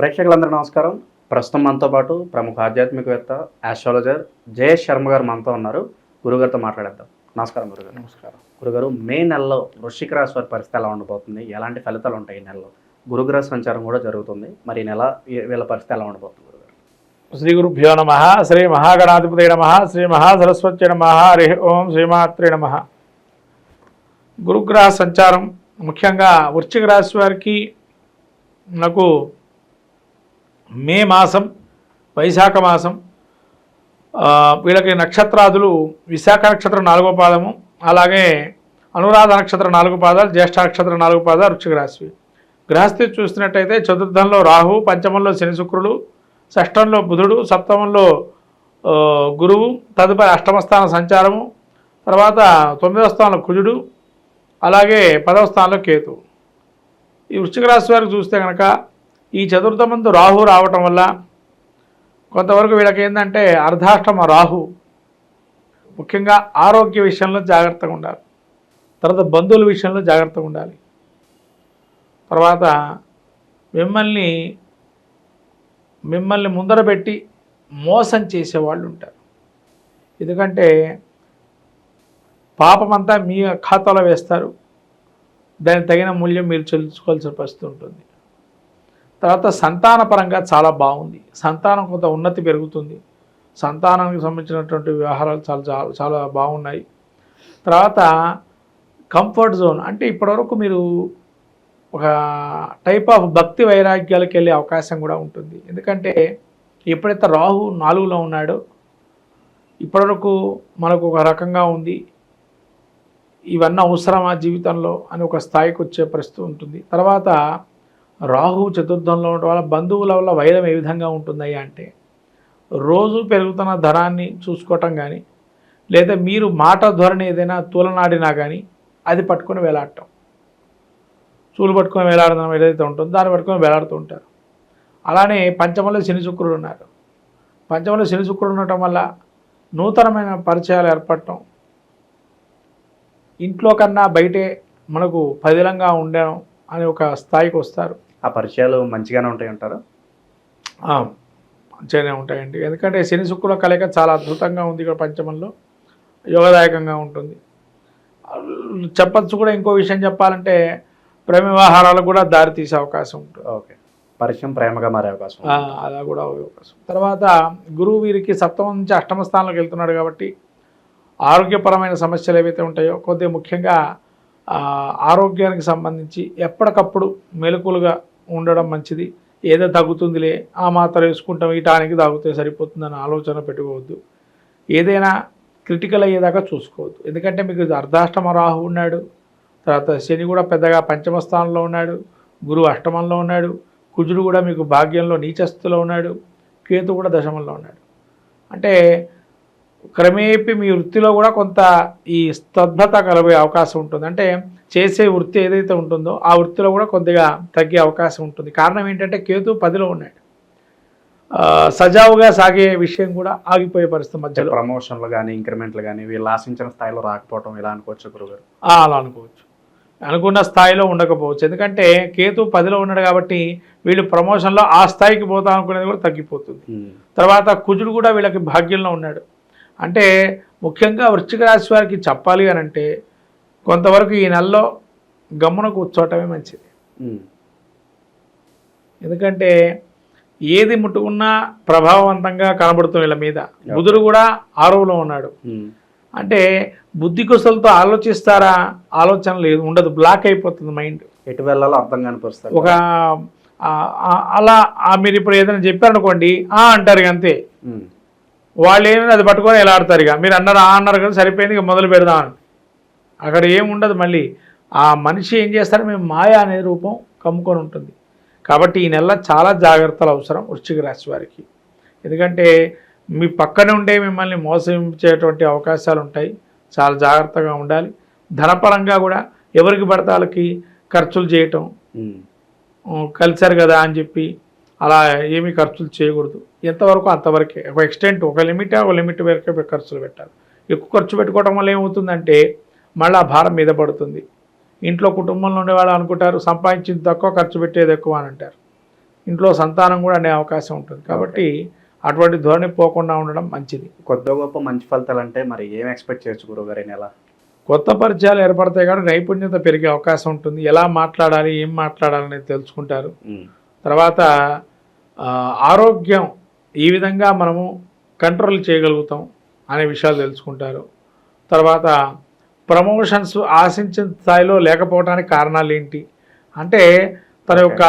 ప్రేక్షకులందరూ నమస్కారం. ప్రస్తుతం మనతో పాటు ప్రముఖ ఆధ్యాత్మికవేత్త ఆస్ట్రాలజర్ జయేష్ శర్మ గారు మనతో ఉన్నారు. గురుగారితో మాట్లాడేద్దాం. నమస్కారం గురుగారు. నమస్కారం. గురుగారు మే నెలలో వృశ్చిక రాశి వారి పరిస్థితి ఎలా ఉండబోతుంది? ఎలాంటి ఫలితాలు ఉంటాయి ఈ నెలలో? గురుగ్రహ సంచారం కూడా జరుగుతుంది. మరి ఈ నెల వీళ్ళ పరిస్థితి ఎలా ఉండబోతుంది గురుగారు? శ్రీ గురుభ్యో నమ శ్రీ మహాగణాధిపతి నమ శ్రీ మహాసరస్వతి నమ హరి ఓం శ్రీమాత్రే నమ. గురుగ్రహ సంచారం ముఖ్యంగా వృశ్చిక రాశి వారికి నాకు మే మాసం వైశాఖ మాసం వీళ్ళకి నక్షత్రాదులు విశాఖ నక్షత్రం నాలుగో పాదము అలాగే అనురాధ నక్షత్రం నాలుగు పాదాలు జ్యేష్ఠ నక్షత్రం నాలుగు పాదాలు వృశ్చిక రాశి. గ్రహస్థితి చూసినట్టయితే చతుర్థంలో రాహు పంచమంలో శని శుక్రుడు షష్టంలో బుధుడు సప్తమంలో గురువు తదుపరి అష్టమ స్థాన సంచారము తర్వాత తొమ్మిదవ స్థానంలో కుజుడు అలాగే పదవ స్థానంలో కేతు ఈ వృశ్చిక రాశి వారికి చూస్తే కనుక ఈ చతుర్థమందు రాహు రావటం వల్ల కొంతవరకు వీళ్ళకి ఏంటంటే అర్ధాష్టమ రాహు. ముఖ్యంగా ఆరోగ్య విషయంలో జాగ్రత్తగా ఉండాలి. తర్వాత బంధువుల విషయంలో జాగ్రత్తగా ఉండాలి. తర్వాత మిమ్మల్ని మిమ్మల్ని ముందర పెట్టి మోసం చేసేవాళ్ళు ఉంటారు. ఎందుకంటే పాపమంతా మీ ఖాతాలో వేస్తారు. దానికి తగిన మూల్యం మీరు చెల్లించుకోవాల్సిన పరిస్థితి ఉంటుంది. తర్వాత సంతానపరంగా చాలా బాగుంది. సంతానం కొంత ఉన్నతి పెరుగుతుంది. సంతానానికి సంబంధించినటువంటి వ్యవహారాలు చాలా చాలా చాలా బాగున్నాయి. తర్వాత కంఫర్ట్ జోన్ అంటే ఇప్పటివరకు మీరు ఒక టైప్ ఆఫ్ భక్తి వైరాగ్యాలకు వెళ్ళే అవకాశం కూడా ఉంటుంది. ఎందుకంటే ఎప్పుడైతే రాహు నాలుగులో ఉన్నాడో ఇప్పటివరకు మనకు ఒక రకంగా ఉంది. ఇవన్నీ అవసరమా జీవితంలో అని ఒక స్థాయికి వచ్చే పరిస్థితి ఉంటుంది. తర్వాత రాహు చతుర్థంలో ఉండడం వల్ల బంధువుల వల్ల వైరం ఏ విధంగా ఉంటుందయ్యా అంటే రోజు పెరుగుతున్న ధనాన్ని చూసుకోవటం కానీ లేదా మీరు మాట ధోరణి ఏదైనా తూలనాడినా కానీ అది పట్టుకొని వేలాడటం. చూలు పట్టుకొని వేలాడడం ఏదైతే ఉంటుందో దాన్ని పట్టుకొని వేలాడుతూ ఉంటారు. అలానే పంచమంలో శని శుక్రుడు ఉన్నారు. పంచమంలో శని శుక్రుడు ఉండటం వల్ల నూతనమైన పరిచయాలు ఏర్పడటం. ఇంట్లో కన్నా బయటే మనకు పదిలంగా ఉండడం అనే ఒక స్థాయికి వస్తారు. ఆ పరిచయాలు మంచిగానే ఉంటాయి అంటారు? మంచిగానే ఉంటాయండి. ఎందుకంటే శని శుక్రుల కలయిక చాలా అద్భుతంగా ఉంది ఇక్కడ పంచమంలో. యోగదాయకంగా ఉంటుంది. చెప్పచ్చు కూడా ఇంకో విషయం చెప్పాలంటే ప్రేమ వ్యవహారాలకు కూడా దారి తీసే అవకాశం ఉంటుంది. ఓకే. పరిచయం ప్రేమగా మారే అవకాశం. అలా కూడా అవకాశం. తర్వాత గురువు వీరికి సప్తమం నుంచి అష్టమ స్థానంలోకి వెళ్తున్నాడు కాబట్టి ఆరోగ్యపరమైన సమస్యలు ఏవైతే ఉంటాయో కొద్దిగా ముఖ్యంగా ఆరోగ్యానికి సంబంధించి ఎప్పటికప్పుడు మెలకులుగా ఉండడం మంచిది. ఏదో తగ్గుతుందిలే ఆ మాత్రం వేసుకుంటాం ఈ టానికి తాగితే సరిపోతుందని ఆలోచన పెట్టుకోవద్దు. ఏదైనా క్రిటికల్ అయ్యేదాకా చూసుకోవద్దు. ఎందుకంటే మీకు అర్ధాష్టమ రాహు ఉన్నాడు తర్వాత శని కూడా పెద్దగా పంచమ స్థానంలో ఉన్నాడు గురువు అష్టమంలో ఉన్నాడు కుజుడు కూడా మీకు భాగ్యంలో నీచస్థులో ఉన్నాడు కేతు కూడా దశమంలో ఉన్నాడు. అంటే క్రమేపీ మీ వృత్తిలో కూడా కొంత ఈ స్తబ్దత కలిగే అవకాశం ఉంటుంది. అంటే చేసే వృత్తి ఏదైతే ఉంటుందో ఆ వృత్తిలో కూడా కొద్దిగా తగ్గే అవకాశం ఉంటుంది. కారణం ఏంటంటే కేతు పదిలో ఉన్నాడు. సజావుగా సాగే విషయం కూడా ఆగిపోయే పరిస్థితి మధ్యలో. ప్రమోషన్లు కానీ ఇంక్రిమెంట్లు కానీ వీళ్ళు ఆశించిన స్థాయిలో రాకపోవడం ఇలా అనుకోవచ్చు గురుగారు? అలా అనుకోవచ్చు. అనుకున్న స్థాయిలో ఉండకపోవచ్చు. ఎందుకంటే కేతు పదిలో ఉన్నాడు కాబట్టి వీళ్ళు ప్రమోషన్లో ఆ స్థాయికి పోతాం అనుకునేది కూడా తగ్గిపోతుంది. తర్వాత కుజుడు కూడా వీళ్ళకి భాగ్యంలో ఉన్నాడు. అంటే ముఖ్యంగా వృశ్చిక రాశి వారికి చెప్పాలి అని అంటే కొంతవరకు ఈ నెలలో గమ్మున కూర్చోవటమే మంచిది. ఎందుకంటే ఏది ముట్టుకున్నా ప్రభావవంతంగా కనబడుతుంది వీళ్ళ మీద. బుధుడు కూడా ఆరోలో ఉన్నాడు. అంటే బుద్ధి కుశలతో ఆలోచిస్తారా ఆలోచన లేదు ఉండదు బ్లాక్ అయిపోతుంది మైండ్. ఎటు వెళ్ళాలో అర్థం కాని పరిస్థితి. ఒక అలా మీరు ఇప్పుడు ఏదైనా చెప్పారనుకోండి ఆ అంటారు అంతే. వాళ్ళు ఏమైనా అది పట్టుకొని ఎలా ఆడతారు ఇక? మీరు అన్నారు ఆ అన్నారు కదా సరిపోయింది ఇక మొదలు పెడదామని అక్కడ ఏముండదు మళ్ళీ. ఆ మనిషి ఏం చేస్తారు మేము మాయ అనే రూపం కమ్ముకొని ఉంటుంది. కాబట్టి ఈ నెల చాలా జాగ్రత్తలు అవసరం వృశ్చిక రాశి వారికి. ఎందుకంటే మీ పక్కన ఉండే మిమ్మల్ని మోసగించేటువంటి అవకాశాలు ఉంటాయి. చాలా జాగ్రత్తగా ఉండాలి. ధనపరంగా కూడా ఎవరికి పడితే వాళ్ళకి ఖర్చులు చేయటం. కలిశారు కదా అని చెప్పి అలా ఏమీ ఖర్చులు చేయకూడదు. ఎంతవరకు అంతవరకే? ఒక ఎక్స్టెంట్ ఒక లిమిట్ ఒక లిమిట్ వరకే ఖర్చులు పెట్టాలి. ఎక్కువ ఖర్చు పెట్టుకోవడం వల్ల ఏమవుతుందంటే మళ్ళీ ఆ భారం మీద పడుతుంది. ఇంట్లో కుటుంబంలో ఉండే వాళ్ళు అనుకుంటారు సంపాదించింది తక్కువ ఖర్చు పెట్టేది ఎక్కువ అని అంటారు. ఇంట్లో సంతానం కూడా అనే అవకాశం ఉంటుంది. కాబట్టి అటువంటి ధోరణి పోకుండా ఉండడం మంచిది. కొద్ది గొప్ప మంచి ఫలితాలు అంటే మరి ఏం ఎక్స్పెక్ట్ చేయొచ్చు గురువుగారు నెల? కొత్త పరిచయాలు ఏర్పడతాయి కాబట్టి నైపుణ్యత పెరిగే అవకాశం ఉంటుంది. ఎలా మాట్లాడాలి ఏం మాట్లాడాలి అనేది తెలుసుకుంటారు. తర్వాత ఆరోగ్యం ఈ విధంగా మనము కంట్రోల్ చేయగలుగుతాం అనే విషయాలు తెలుసుకుంటారు. తర్వాత ప్రమోషన్స్ ఆశించిన స్థాయిలో లేకపోవడానికి కారణాలు ఏంటి? అంటే తన యొక్క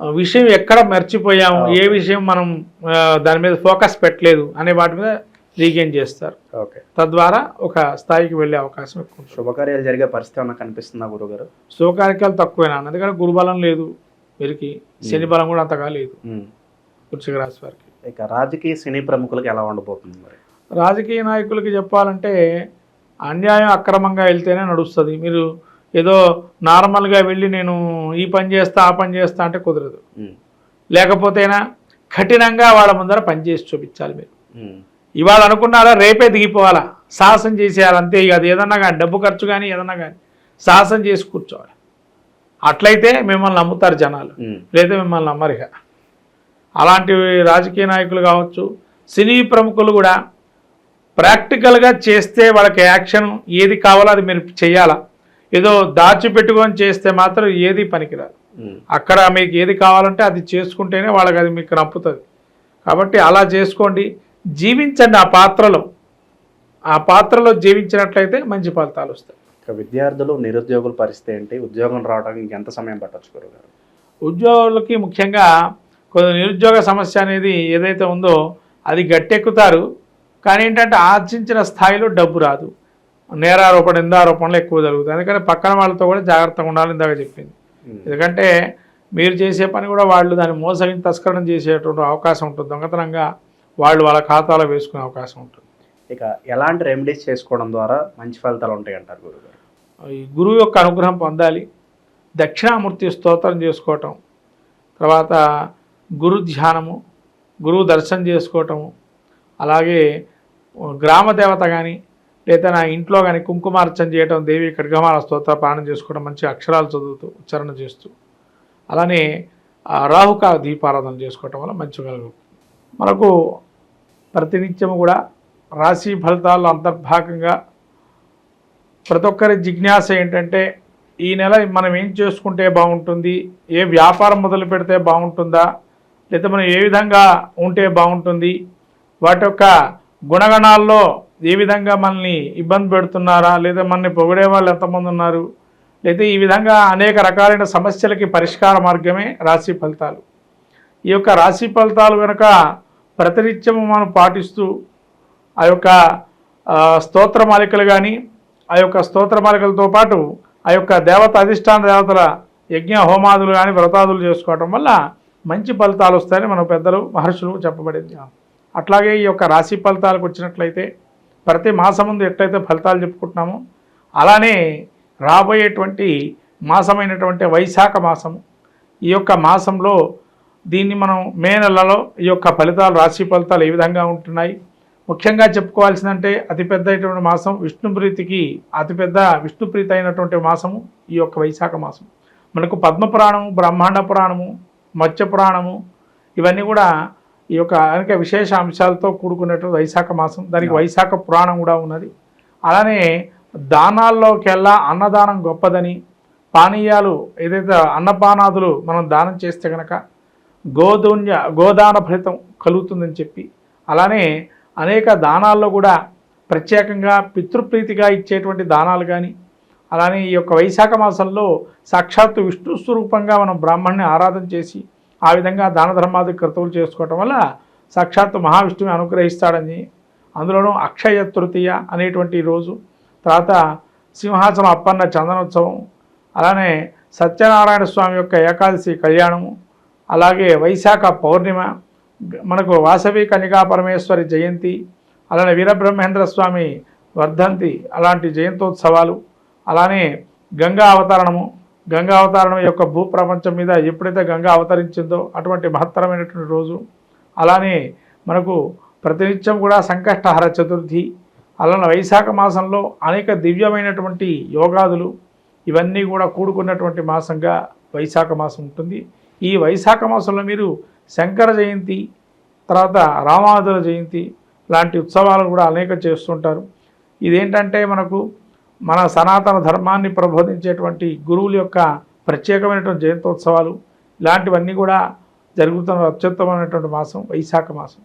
విషయం ఎక్కడ మర్చిపోయాము? ఏ విషయం మనం దాని మీద ఫోకస్ పెట్టలేదు అనే వాటి మీద రీగెయిన్ చేస్తారు. ఓకే. తద్వారా ఒక స్థాయికి వెళ్ళే అవకాశం ఎక్కువ శుభకార్యాలు జరిగే పరిస్థితి ఏమన్నా కనిపిస్తుందా గురువుగారు శుభకార్యకాలు తక్కువేనా ఎందుకంటే గురుబలం లేదు వీరికి. శని బలం కూడా అంతగా లేదు. వృశ్చిక రాశి వారికి ఇక రాజకీయ సినీ ప్రముఖులకు ఎలా ఉండబోతుంది మరి? రాజకీయ నాయకులకి చెప్పాలంటే అన్యాయం అక్రమంగా వెళ్తేనే నడుస్తుంది. మీరు ఏదో నార్మల్గా వెళ్ళి నేను ఈ పని చేస్తా ఆ పని చేస్తా అంటే కుదరదు. లేకపోతేనా కఠినంగా వాళ్ళ ముందర పని చేసి చూపించాలి మీరు. ఇవాళ అనుకున్నారా రేపే దిగిపోవాలా? సాహసం చేసేయాలి అంతే. ఇక అది ఏదన్నా కానీ డబ్బు ఖర్చు కానీ ఏదన్నా కానీ సాహసం చేసి కూర్చోవాలి. అట్లయితే మిమ్మల్ని నమ్ముతారు జనాలు. లేదా మిమ్మల్ని నమ్మరు ఇక. అలాంటి రాజకీయ నాయకులు కావచ్చు సినీ ప్రముఖులు కూడా ప్రాక్టికల్గా చేస్తే వాళ్ళకి యాక్షన్ ఏది కావాలో అది మీరు చేయాలా ఏదో దాచిపెట్టుకొని చేస్తే మాత్రం ఏది పనికిరాదు. అక్కడ మీకు ఏది కావాలంటే అది చేసుకుంటేనే వాళ్ళకి అది మీకు నప్పుతుంది. కాబట్టి అలా చేసుకోండి. జీవించండి ఆ పాత్రలో. ఆ పాత్రలో జీవించినట్లయితే మంచి ఫలితాలు వస్తాయి. విద్యార్థులు నిరుద్యోగుల పరిస్థితి ఏంటి? ఉద్యోగం రావడానికి ఇంకెంత సమయం పట్టొచ్చు గురువుగారు ఉద్యోగులకి ముఖ్యంగా కొంత నిరుద్యోగ సమస్య అనేది ఏదైతే ఉందో అది గట్టెక్కుతారు. కానీ ఏంటంటే ఆర్జించిన స్థాయిలో డబ్బు రాదు. నేరారోపణ నిందారోపణలు ఎక్కువ జరుగుతాయి. అందుకని పక్కన వాళ్ళతో కూడా జాగ్రత్తగా ఉండాలని ఇందాక చెప్పింది. ఎందుకంటే మీరు చేసే పని కూడా వాళ్ళు దాన్ని మోసగిని తస్కరణ చేసేటువంటి అవకాశం ఉంటుంది. దొంగతనంగా వాళ్ళు వాళ్ళ ఖాతాలో వేసుకునే అవకాశం ఉంటుంది. ఇక ఎలాంటి రెమెడీస్ చేసుకోవడం ద్వారా మంచి ఫలితాలు ఉంటాయి అంటారు ఈ గురువు యొక్క అనుగ్రహం పొందాలి. దక్షిణామూర్తి స్తోత్రం చేసుకోవటం. తర్వాత గురు ధ్యానము గురువు దర్శనం చేసుకోవటము అలాగే గ్రామ దేవత కానీ లేదా నా ఇంట్లో కానీ కుంకుమార్చన చేయటం దేవి ఖడ్గమాల స్తోత్ర పానం చేసుకోవడం మంచి అక్షరాలు చదువుతూ ఉచ్చారణ చేస్తూ అలానే రాహుక రాహుకాల దీపారాధన చేసుకోవటం వల్ల మంచి కలుగు మనకు ప్రతినిత్యము కూడా రాశి ఫలితాల్లో అంతర్భాగంగా ప్రతి ఒక్కరి జిజ్ఞాస ఏంటంటే ఈ నెల మనం ఏం చేసుకుంటే బాగుంటుంది ఏ వ్యాపారం మొదలు పెడితే బాగుంటుందా లేదా మనం ఏ విధంగా ఉంటే బాగుంటుంది? వాటి యొక్క గుణగణాల్లో ఏ విధంగా మనల్ని ఇబ్బంది పెడుతున్నారా? లేదా మనల్ని పొగిడే వాళ్ళు ఎంతమంది ఉన్నారు? లేదా ఈ విధంగా అనేక రకాలైన సమస్యలకి పరిష్కార మార్గమే రాశి ఫలితాలు. ఈ యొక్క రాశి ఫలితాలు కనుక ప్రతినిత్యము మనం పాటిస్తూ ఆ యొక్క స్తోత్ర స్తోత్రమాలికలు కానీ ఆ యొక్క స్తోత్రమాలికలతో పాటు ఆ యొక్క దేవత అధిష్టాన దేవతల యజ్ఞ హోమాదులు కానీ వ్రతాదులు చేసుకోవటం వల్ల మంచి ఫలితాలు వస్తాయని మన పెద్దలు మహర్షులు చెప్పబడింది. అట్లాగే ఈ యొక్క రాశి ఫలితాలకు వచ్చినట్లయితే ప్రతి మాసం ముందు ఎట్లయితే ఫలితాలు చెప్పుకుంటున్నామో అలానే రాబోయేటువంటి మాసమైనటువంటి వైశాఖ మాసము ఈ యొక్క మాసంలో దీన్ని మనం మే నెలలో ఈ యొక్క ఫలితాలు రాశి ఫలితాలు ఏ విధంగా ఉంటున్నాయి? ముఖ్యంగా చెప్పుకోవాల్సిందంటే అతిపెద్ద అయినటువంటి మాసం విష్ణుప్రీతికి అతిపెద్ద విష్ణుప్రీతి అయినటువంటి మాసము ఈ యొక్క వైశాఖ మాసం. మనకు పద్మ పురాణము బ్రహ్మాండ పురాణము మత్స్య పురాణము ఇవన్నీ కూడా ఈ యొక్క అనేక విశేష అంశాలతో కూడుకున్నటువంటి వైశాఖ మాసం. దానికి వైశాఖ పురాణం కూడా ఉన్నది. అలానే దానాల్లోకెల్లా అన్నదానం గొప్పదని పానీయాలు ఏదైతే అన్నపానాదులు మనం దానం చేస్తే కనుక గోధున్య గోదాన ఫలితం కలుగుతుందని చెప్పి అలానే అనేక దానాల్లో కూడా ప్రత్యేకంగా పితృప్రీతిగా ఇచ్చేటువంటి దానాలు కానీ అలానే ఈ యొక్క వైశాఖ మాసంలో సాక్షాత్తు విష్ణు స్వరూపంగా మనం బ్రాహ్మణ్ణి ఆరాధన చేసి ఆ విధంగా దాన ధర్మాది క్రతువులు చేసుకోవటం వల్ల సాక్షాత్తు మహావిష్ణువుని అనుగ్రహిస్తాడని అందులోనూ అక్షయ తృతీయ అనేటువంటి రోజు తర్వాత సింహాచలం అప్పన్న చందనోత్సవం అలానే సత్యనారాయణ స్వామి యొక్క ఏకాదశి కళ్యాణము అలాగే వైశాఖ పౌర్ణిమ మనకు వాసవి కన్యకా పరమేశ్వరి జయంతి అలానే వీరబ్రహ్మేంద్ర స్వామి వర్ధంతి అలాంటి జయంతోత్సవాలు అలానే గంగా అవతరణము గంగా అవతరణం యొక్క భూప్రపంచం మీద ఎప్పుడైతే గంగా అవతరించిందో అటువంటి మహత్తరమైనటువంటి రోజు. అలానే మనకు ప్రతినిత్యం కూడా సంకష్టహర చతుర్థి అలానే వైశాఖ మాసంలో అనేక దివ్యమైనటువంటి యోగాదులు ఇవన్నీ కూడా కూడుకున్నటువంటి మాసంగా వైశాఖ మాసం ఉంటుంది. ఈ వైశాఖ మాసంలో మీరు శంకర జయంతి తర్వాత రామాదుల జయంతి లాంటి ఉత్సవాలు కూడా అనేక చేస్తుంటారు. ఇదేంటంటే మనకు మన సనాతన ధర్మాన్ని ప్రబోధించేటువంటి గురువుల యొక్క ప్రత్యేకమైనటువంటి జయంతోత్సవాలు ఇలాంటివన్నీ కూడా జరుగుతున్న అత్యుత్తమైనటువంటి మాసం వైశాఖ మాసం.